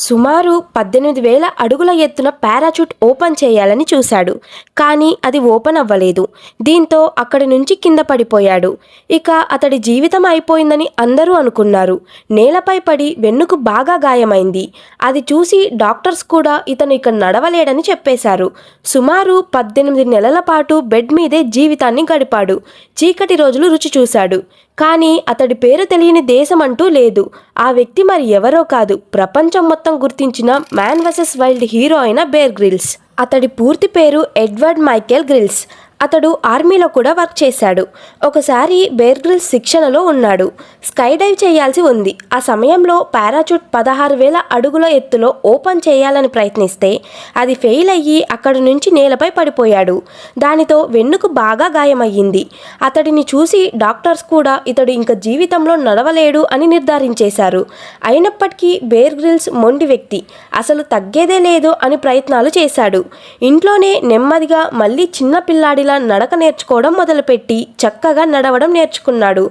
సుమారు పద్దెనిమిది వేల అడుగుల ఎత్తున పారాచూట్ ఓపెన్ చేయాలని చూశాడు. కానీ అది ఓపెన్ అవ్వలేదు. దీంతో అక్కడి నుంచి కింద పడిపోయాడు. ఇక అతడి జీవితం అయిపోయిందని అందరూ అనుకున్నారు. నేలపై పడి వెన్నుకు బాగా గాయమైంది. అది చూసి డాక్టర్స్ కూడా ఇతను ఇక నడవలేడని చెప్పేశారు. సుమారు పద్దెనిమిది నెలల పాటు బెడ్ మీదే జీవితాన్ని గడిపాడు. చీకటి రోజులు రుచి చూశాడు. కానీ అతడి పేరు తెలియని దేశం అంటూ లేదు. ఆ వ్యక్తి మరి ఎవరో కాదు. ప్రపంచం మొత్తం గుర్తించిన మ్యాన్ వర్సెస్ వైల్డ్ హీరో అయిన బేర్ గ్రిల్స్. అతడి పూర్తి పేరు ఎడ్వర్డ్ మైకేల్ గ్రిల్స్. అతడు ఆర్మీలో కూడా వర్క్ చేశాడు. ఒకసారి బేర్ గ్రిల్స్ శిక్షణలో ఉన్నాడు. స్కై డైవ్ చేయాల్సి ఉంది. ఆ సమయంలో పారాచూట్ పదహారు వేల అడుగుల ఎత్తులో ఓపెన్ చేయాలని ప్రయత్నిస్తే అది ఫెయిల్ అయ్యి అక్కడి నుంచి నేలపై పడిపోయాడు. దానితో వెన్నుకు బాగా గాయమయ్యింది. అతడిని చూసి డాక్టర్స్ కూడా ఇతడు ఇంక జీవితంలో నడవలేడు అని నిర్ధారించేశారు. అయినప్పటికీ బేర్ గ్రిల్స్ మొండి వ్యక్తి. అసలు తగ్గేదే లేదు అని ప్రయత్నాలు చేశాడు. ఇంట్లోనే నెమ్మదిగా మళ్ళీ చిన్నపిల్లాడి ఇలా నడక నేర్చుకోవడం మొదలుపెట్టి చక్కగా నడవడం నేర్చుకున్నాడు.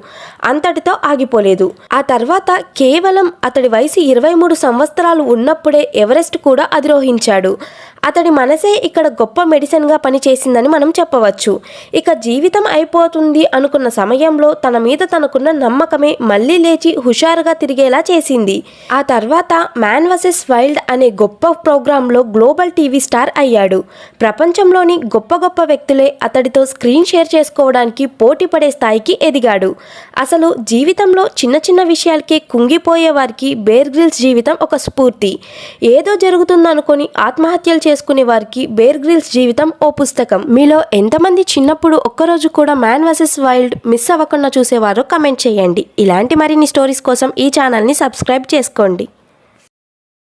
అంతటితో ఆగిపోలేదు. ఆ తర్వాత కేవలం అతడి వయసు ఇరవై మూడు సంవత్సరాలు ఉన్నప్పుడే ఎవరెస్ట్ కూడా అధిరోహించాడు. అతడి మనసే ఇక్కడ గొప్ప మెడిసిన్గా పనిచేసిందని మనం చెప్పవచ్చు. ఇక జీవితం అయిపోతుంది అనుకున్న సమయంలో తన మీద తనకున్న నమ్మకమే మళ్ళీ లేచి హుషారుగా తిరిగేలా చేసింది. ఆ తర్వాత మ్యాన్ వర్సెస్ వైల్డ్ అనే గొప్ప ప్రోగ్రాంలో గ్లోబల్ టీవీ స్టార్ అయ్యాడు. ప్రపంచంలోని గొప్ప గొప్ప వ్యక్తులే అతడితో స్క్రీన్ షేర్ చేసుకోవడానికి పోటీ పడే స్థాయికి ఎదిగాడు. అసలు జీవితంలో చిన్న చిన్న విషయాలకే కుంగిపోయే వారికి బేర్ గ్రిల్స్ జీవితం ఒక స్ఫూర్తి. ఏదో జరుగుతుందనుకొని ఆత్మహత్యలు చేసుకునే వారికి బేర్ గ్రిల్స్ జీవితం ఓ పుస్తకం. మీలో ఎంతమంది చిన్నప్పుడు ఒక్కరోజు కూడా మ్యాన్ వర్సెస్ వైల్డ్ మిస్ అవ్వకుండా చూసేవారో కమెంట్ చేయండి. ఇలాంటి మరిన్ని స్టోరీస్ కోసం ఈ ఛానల్ని సబ్స్క్రైబ్ చేసుకోండి.